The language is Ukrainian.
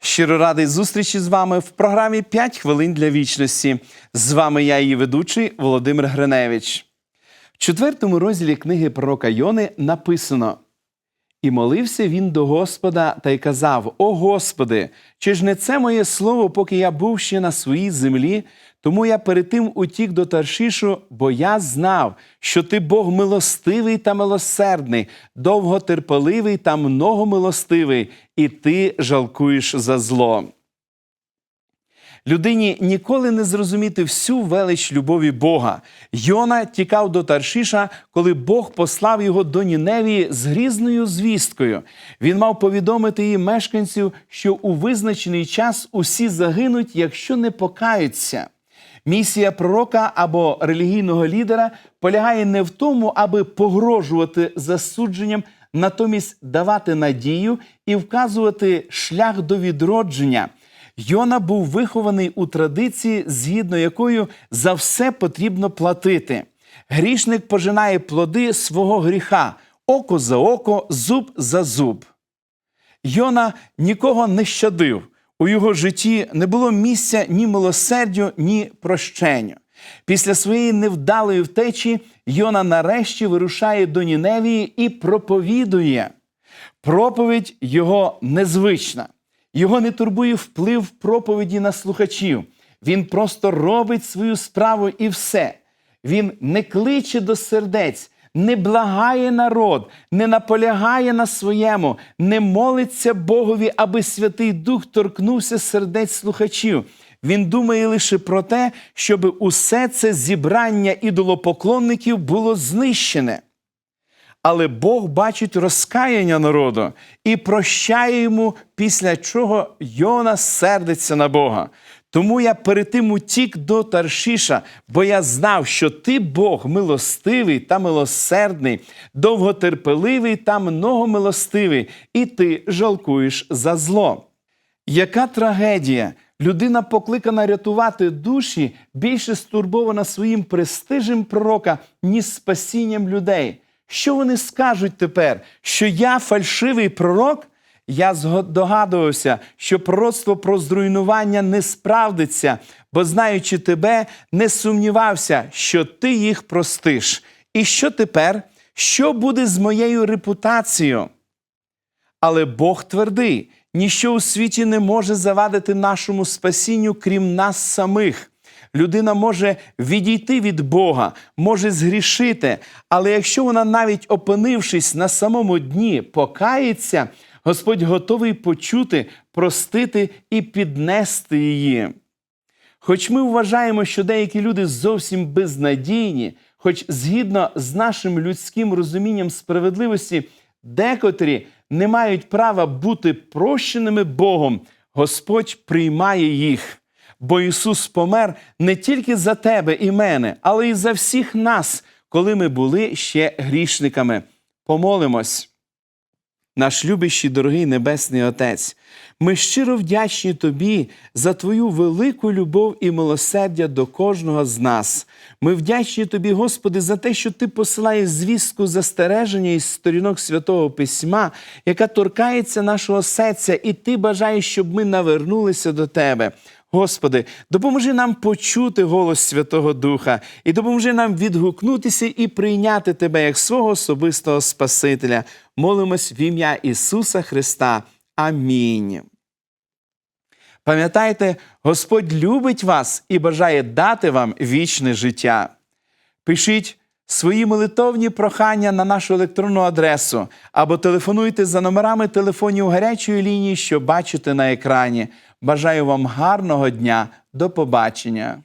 Щиро радий зустрічі з вами в програмі «5 хвилин для вічності. З вами я, її ведучий Володимир Гриневич. В четвертому розділі книги пророка Йони написано: І молився він до Господа та й казав: О Господи, чи ж не це моє слово, поки я був ще на своїй землі? Тому я перед тим утік до Таршишу, бо я знав, що ти Бог милостивий та милосердний, довготерпеливий та многомилостивий, і ти жалкуєш за зло. Людині ніколи не зрозуміти всю велич любові Бога. Йона тікав до Таршиша, коли Бог послав його до Ніневії з грізною звісткою. Він мав повідомити її мешканців, що у визначений час усі загинуть, якщо не покаються. Місія пророка або релігійного лідера полягає не в тому, аби погрожувати засудженням, натомість давати надію і вказувати шлях до відродження. Йона був вихований у традиції, згідно якою за все потрібно платити. Грішник пожинає плоди свого гріха, око за око, зуб за зуб. Йона нікого не щадив. У його житті не було місця ні милосердю, ні прощенню. Після своєї невдалої втечі Йона нарешті вирушає до Ніневії і проповідує. Проповідь його незвична. Його не турбує вплив проповіді на слухачів. Він просто робить свою справу і все. Він не кличе до сердець, не благає народ, не наполягає на своєму, не молиться Богові, аби Святий Дух торкнувся сердець слухачів. Він думає лише про те, щоб усе це зібрання ідолопоклонників було знищене. Але Бог бачить розкаяння народу і прощає йому, після чого Йона сердиться на Бога. Тому я перед тим утік до Таршіша, бо я знав, що ти Бог милостивий та милосердний, довготерпеливий та многомилостивий, і ти жалкуєш за зло. Яка трагедія! Людина покликана рятувати душі, більше стурбована своїм престижем пророка, ніж спасінням людей. Що вони скажуть тепер? Що я фальшивий пророк? Я здогадувався, що пророцтво про зруйнування не справдиться, бо, знаючи тебе, не сумнівався, що ти їх простиш. І що тепер? Що буде з моєю репутацією? Але Бог твердий, ніщо у світі не може завадити нашому спасінню, крім нас самих. Людина може відійти від Бога, може згрішити, але якщо вона, навіть опинившись на самому дні, покається, Господь готовий почути, простити і піднести її. Хоч ми вважаємо, що деякі люди зовсім безнадійні, хоч згідно з нашим людським розумінням справедливості, декотрі не мають права бути прощеними Богом, Господь приймає їх. Бо Ісус помер не тільки за тебе і мене, але й за всіх нас, коли ми були ще грішниками. Помолимось. Наш любящий, дорогий Небесний Отець, ми щиро вдячні Тобі за Твою велику любов і милосердя до кожного з нас. Ми вдячні Тобі, Господи, за те, що Ти посилаєш звістку застереження із сторінок Святого Письма, яка торкається нашого серця, і Ти бажаєш, щоб ми навернулися до Тебе. Господи, допоможи нам почути голос Святого Духа і допоможи нам відгукнутися і прийняти Тебе як свого особистого Спасителя. Молимось в ім'я Ісуса Христа. Амінь. Пам'ятайте, Господь любить вас і бажає дати вам вічне життя. Пишіть свої молитовні прохання на нашу електронну адресу або телефонуйте за номерами телефонів гарячої лінії, що бачите на екрані. Бажаю вам гарного дня. До побачення.